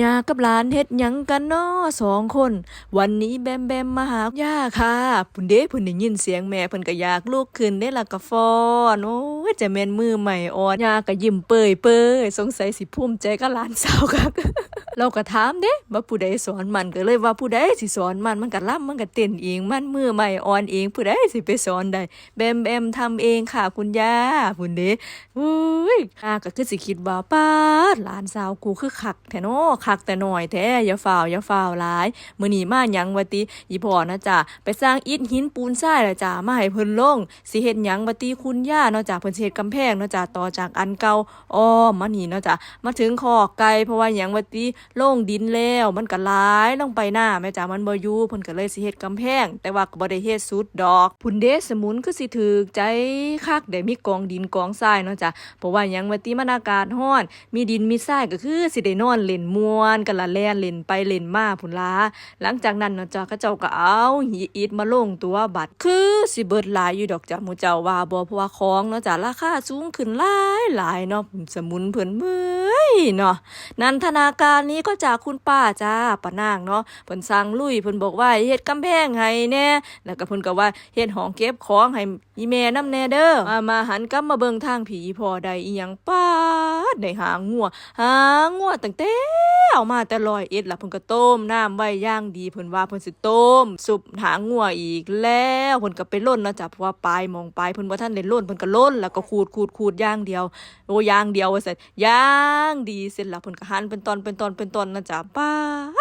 ยากับหลานเฮ็ดหยังกันเนาะสองคน วันนี้แบมแบมมาหาย่าค่ะพุ่นเด้พุ่นได้ยินเสียงแม่เพิ่นก็อยากลุกขึ้นได้ละก็ฟ้อนโอ้ยจะแม่นมือใหม่อ่อนย่าก็ยิ้มเปยเปยสงสัยสิภูมิใจกับหลานสาวคักเราก็ถามเด้ว่าผู้ใดสอนมันก็เลยว่าผู้ใดสิสอนมันมันก็ล่ำมันก็เต้นเองมันมือใหม่อ่อนเองผู้ใดสิไปสอนได้แบมแบมทำเองค่ะคุณย่าพุ่นเด้อุ้ยย่าก็คือสิคิดว่าป้าหลานสาวกูคือคักแท้เนาะคักแต่หน้อยแท้อย่าฝ่าวอย่าฝ่าวหลายมื้อนี้มาหยังวะติอีพอนะจ๊ะไปสร้างอิฐหินปูนทรายละจ้ะมาให้เพิ่นลงสิเฮ็ดหยังวะติคุณย่าเนาะจ้ะเพิ่นเฮ็ดกำแพงเนาะจ้ะต่อจากอันเก่าอ้อมมานี่เนาะจ้ะมาถึงคอกไก่เพราะว่าหยังวะติโล่งดินแล้วมันก็หลายลงไปหน้าแม่จ้ะมันบ่อยู่เพิ่นก็เลยสิเฮ็ดกำแพง แต่ว่าก็บ่ได้เฮ็ดสุดดอกพุ่นเดสมุนคือสิถูกใจคักได้มีกองดินกองทรายเนาะจ้ะเพราะว่าหยังวะติมันอากาศร้อน มีดินมีทรายก็คือสิได้นอนเล่นม่วนกันละแล่นเล่นไปเล่นมาพุ่นลาหลังจากนั้นเนาะจ้ะเขาเจ้าก็เอาหีอิฐมาลงตัวบัตรคือสิเบิดหลายอยู่ดอกจ้ะหมูเจ้าว่าบ่เพราะว่าของเนาะจ้ะราคาสูงขึ้นหลายหลายเนาะสมุนเพิ่นเมื่อยเนาะนันทนาการนี้ก็จากคุณป้าจ้าป้านางเนาะเพิ่นสั่งลุยเพิ่นบอกว่าเฮ็ดกำแพงให้แน่แล้วก็เพิ่นก็ว่าเฮ็ดห้องเก็บของให้อีแม่น้ำแน่เด้อมามาหันกลับมาเบิ่งทางผีพอได้อีหยังป้าดได้หางัวหางัวตั้งแต่เอามาแต่ลอยเอ็ดละเพิ่นก็ต้มน้ำไว้ย่างดีเพิ่นว่าเพิ่นสิต้มสุปหางัวอีกแล้วเพิ่นก็ไปล่นเนาะจ้ะเพราะว่าปลายมองปลายเพิ่นบ่ทันได้ล่นเพิ่นก็ล่นแล้วก็ขูดขูดขูดย่างเดียวโอ้ย่างเดียวว่าซั่นย่างดีเสร็จแล้วเพิ่นก็หั่นเป็นตอนเป็นตอนเป็นตอนนะจ้ะปา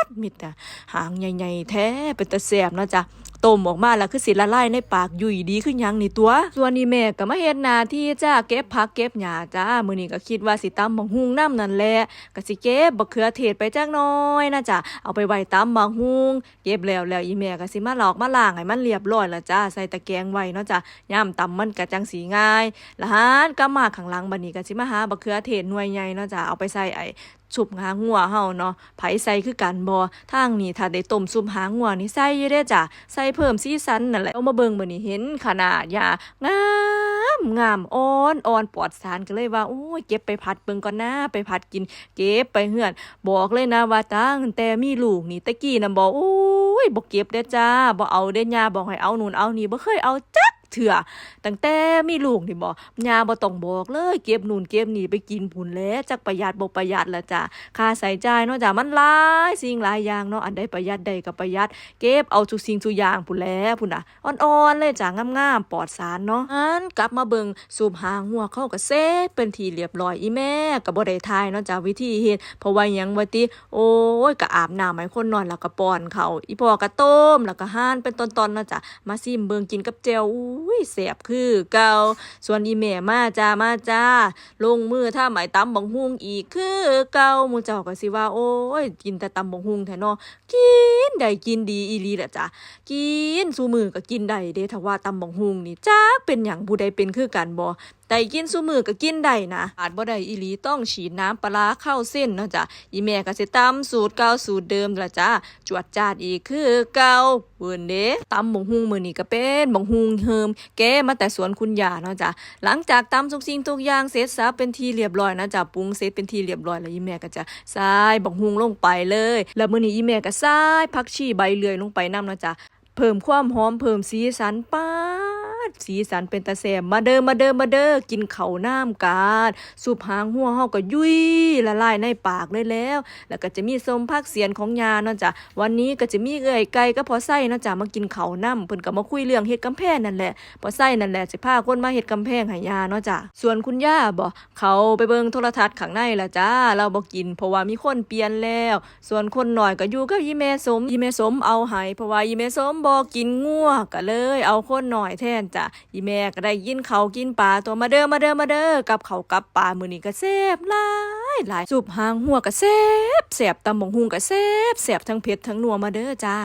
ดมิดอะหางใหญ่ๆแท้เป็นตะแซ่บนะจ้ะ ต้มออกมาแล้วคือสิละลายในปากยุ่ยดีขึ้นยังนี่ตัว ส่วนนี้แม่ก็มาเฮ็ดนาที่จ้าเก็บผักเก็บหญ้าจ้ามื้อนี้ก็คิดว่าสิตำบักฮุงน้ำนั่นแหละก็สิเก็บบักเขือเทศไปจักหน้อยนะจ้ะเอาไปไว้ตำบักฮุงเก็บแล้วแล้วอีแม่ก็สิมาหลอกมาล้างให้มันเรียบร้อยแล้วจ้าใส่ตะแกรงไว้เนาะจ้ะย่ามตำมันก็จังสีง่ายละหานก็มาข้างหลังบัดนี้ก็สิมาหาบักเขือเทศหน่วยใหญ่เนาะจ้ะเอาไปใส่ไอ้ ซุปหางหัวเฮาเนาะไผใส่คือกันบ่ทางนี้ถ้าได้ต้มซุปหางหัวนี่ใส่อยู่เด้จ้ะใส่เพิ่มสีสันนั่นแหละเอามาเบิ่งมื้อนี้เห็นขนาดยางามงามอ่อนอ่อนปลอดสารก็เลยว่าโอ้ยเก็บไปผัดเบิ่งก่อนนะไปผัดกิน เก็บไปเฮือน บอกเลยนะว่าตั้งแต่มีลูกนี่ตะกี้น่ะบ่โอ้ยบ่เก็บเด้จ้าบ่เอาเด้ย่าบอกให้เอานู่นเอานี่บ่เคยเอาจัก เถื่อตั้งแต่มีลูกนี่บ่ยาบ่ต้องบอกเลย เก็บนู่นเก็บนี่ไปกินผุนแล้วจักประหยัดบ่ประหยัดละจ้ะค่าใช้จ่ายเนาะจ้ะมันหลายสิ่งหลายอย่างเนาะอันใดประหยัดใดก็ประหยัด เก็บเอาทุกสิ่งทุกอย่างพุ่นแล้วพุ่นน่ะอ่อนๆเลยจ้ะงามๆปลอดสารเนาะอันกลับมาเบิ่งสูบหางหัวเข้าก็เซฟเป็นที่เรียบร้อยอีแม่ก็บ่ได้ทายเนาะจ้ะวิธีเฮ็ดเพราะว่าหยังว่าติโอ้ยก็อาบน้ำให้คนนอนแล้วก็ป้อนเขาอีพ่อก็ต้มแล้วก็ห่านเป็นตอนๆเนาะจ้ะมาซิมเบิ่งกินกับแจ่วอุ้ยแซ่บคือเก่าส่วนอีแม่มาจ้ามาจ้า ลงมือถ้าหมายตำบังฮุงอีกคือเก่ามู่เจ้าก็สิว่า โอ้ย กินแต่ตำบังฮุงแท้เนาะกินนได้กินดีอีลีแหละจ้ะกินซูมือก็กินได้เด้ถ้าว่าตำบังฮุงนี่จ้าเป็นหยังผู้ใดเป็นคือกันบ่แต่กินซูมือก็กินได้นะอาจบ่ได้อีลีต้องฉีดน้ำปลาเข้าเส้นเนาะจ้ะอีแม่ก็สิตำสูตรเก่าสูตรเดิมละจ้าจวดจาดอีกคือเก่าเบิ่นเด้ตำบังฮุงมื้อนี้ก็เป็นบังฮุงเฮิมแกมาแต่สวนคุณย่าเนาะจ้ะหลังจากตำทุกสิ่งทุกอย่างเสร็จสับเป็นที่เรียบร้อยนะจ๊ะปรุงเสร็จเป็นที่เรียบร้อยแล้วอีแม่ก็จะใส่บักฮุงลงไปเลย แล้วมื้อนี้อีแม่ก็ใส่ผักชีใบเลื่อยลงไปน้ำนะจ๊ะเพิ่มความหอมเพิ่มสีสันป้า ดสีสันเป็นตาแซ่บมาเด้อมาเด้อมาเด้อกินเข้าน้ำกาดสุปหางหัวเฮาก็ยุ่ยละลายในปากเลยแล้ว แล้วก็จะมีสมผักเสียนของยาเนาะจ้ะวันนี้ก็จะมีเอื้อยไก่ก็พอไส้เนาะจ้ะมากินเข้าน้ำเพิ่นก็มาคุยเรื่องเฮ็ดกำแพงนั่นแหละพอไส้นั่นแหละสิพาคนมาเฮ็ดกำแพงให้ยาเนาะจ้ะส่วนคุณย่าบ่เขาไปเบิ่งโทรทัศน์ข้างในละจ้าเราบ่กินเพราะว่ามีคนเปลี่ยนแล้ว ส่วนคนหน้อยก็อยู่กับอีแม่สมอีแม่สมเอาให้เพราะว่าอีแม่สมบ่กินงัวก็เลย เอาคนหน้อยแทนจ้ะอีแม่ก็ได้ยินเขากินปลาตัวมาเด้อมาเด้อมาเด้อกับเขากับปลามือนี้ก็เซ่บหลายหลายสุบหางหัวก็เซ่บแสบตำบงหุงก็เซ่บแสบทั้งเผ็ดทั้งนัวมาเด้อจ้า